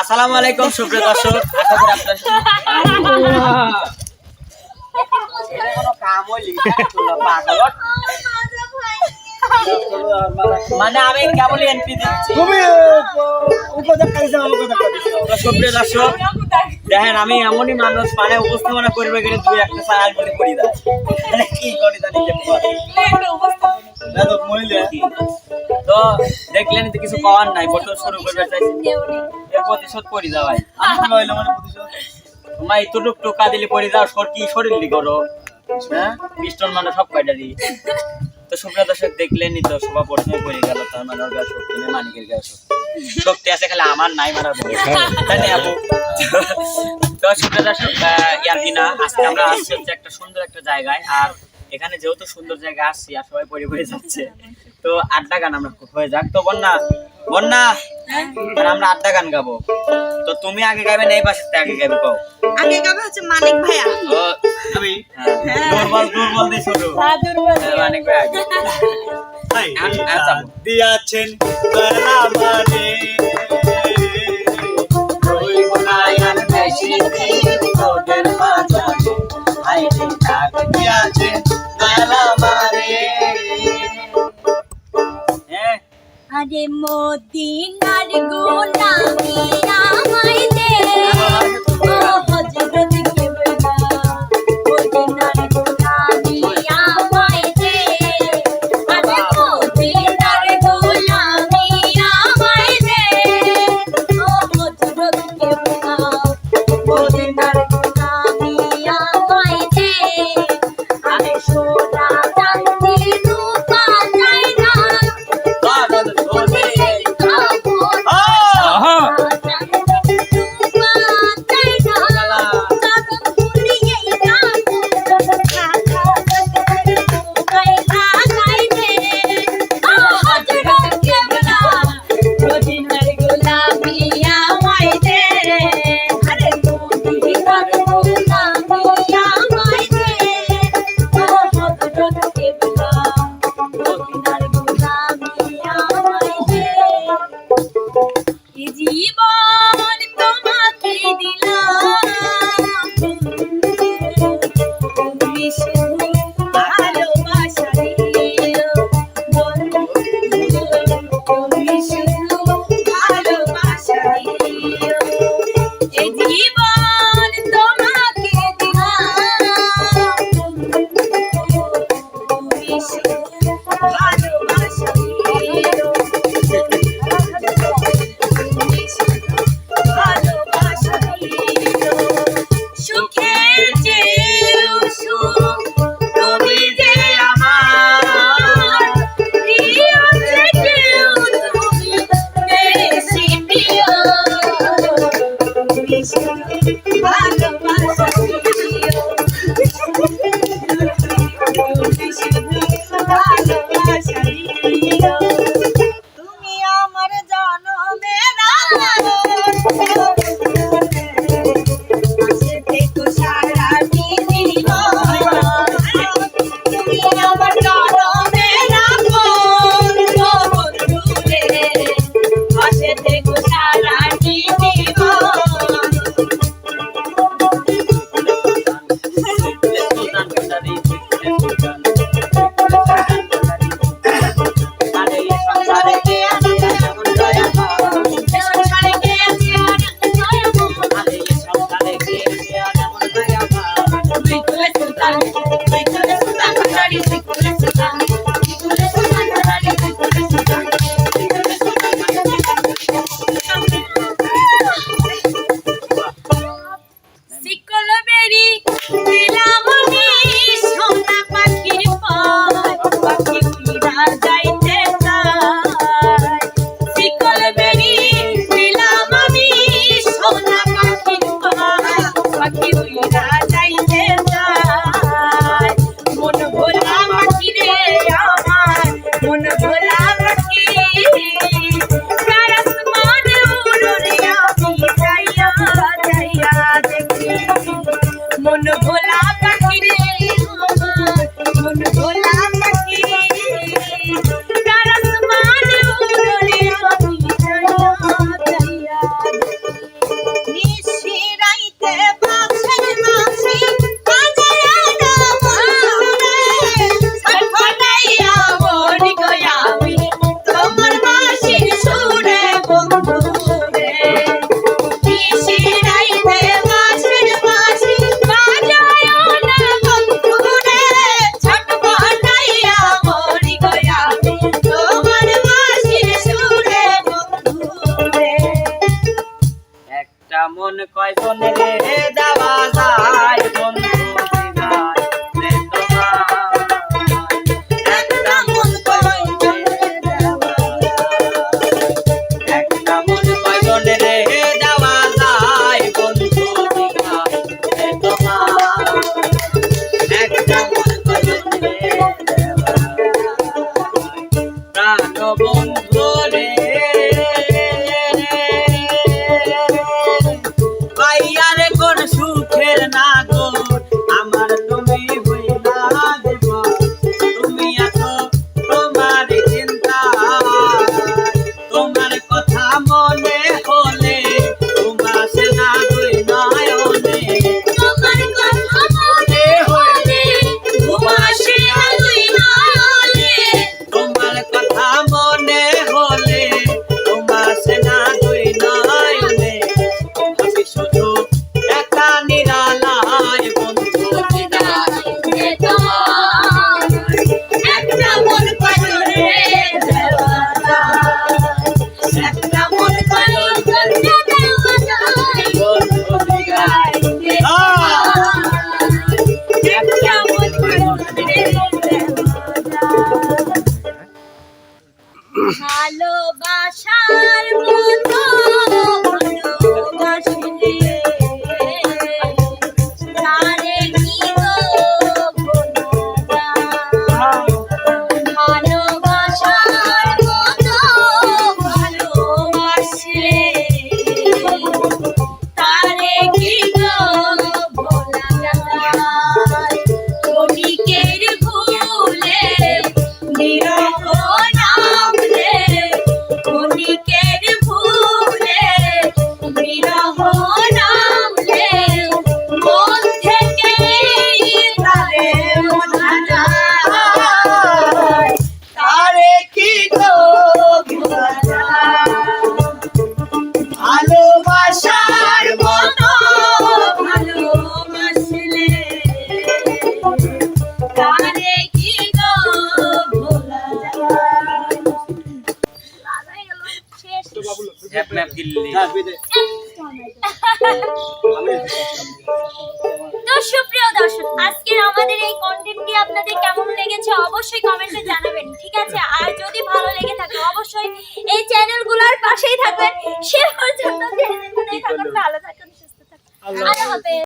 আসসালামু আলাইকুম সুপ্রিয় দর্শক। আশা করি আপনারা মানে আমি কেবল এন্ট্রি দিচ্ছি। সুপ্রিয় দর্শক দেখেন আমি এমনই মানুষ মানে উপস্থাপনা করবে গেলে দুই একটা সাল করে করি মানে কি করি তা নিজে দেখলেন তো কিছু পাওয়ার নাই বছর শুরু করবে চাইছি আমি কি মানে প্রতিশোধ? দিলে পড়ে যাও সর কি, শরীর করো? হ্যাঁ? মানে সব কয়টারই তো দর্শক তো গেল, তার মানে ওর শক্তি নেই, মানিকের শক্তি আছে খালি আমার, নাই মারার তাই আপু? তো দর্শক ইয়ার কি না আজকে আমরা আসছি একটা সুন্দর একটা জায়গায়, আর এখানে যেহেতু সুন্দর জায়গা, আসছি আর সবাই পড়ে যাচ্ছে। তো আড্ডা গান আমরা হয়ে যাক। তো বন্যা বন্যা আর আমরা আড্ডা গান গাবো। তো তুমি আগে গাবে না এই পাশে আগে গাবে কও। আগে গাবে হচ্ছে মানিক ভাইয়া। ও তুমি? দুর্বল দুর্বল দিয়ে শুরু। হ্যাঁ, দুর্বল। মানিক ভাই আগে। এখন এখন দিয়াছেন বেলা মানে। Yeah. পাইছনে রে গিল্লি তো সুপ্রিয় দর্শক আজকের আমাদের এই কন্টেন্টটি আপনাদের কেমন লেগেছে অবশ্যই কমেন্টে জানাবেন ঠিক আছে? আর যদি ভালো লেগে থাকে অবশ্যই এই চ্যানেলগুলোর পাশেই থাকবেন। সে পর্যন্ত ভালো থাকুন সুস্থ থাকুন। আল্লাহ হাফেজ।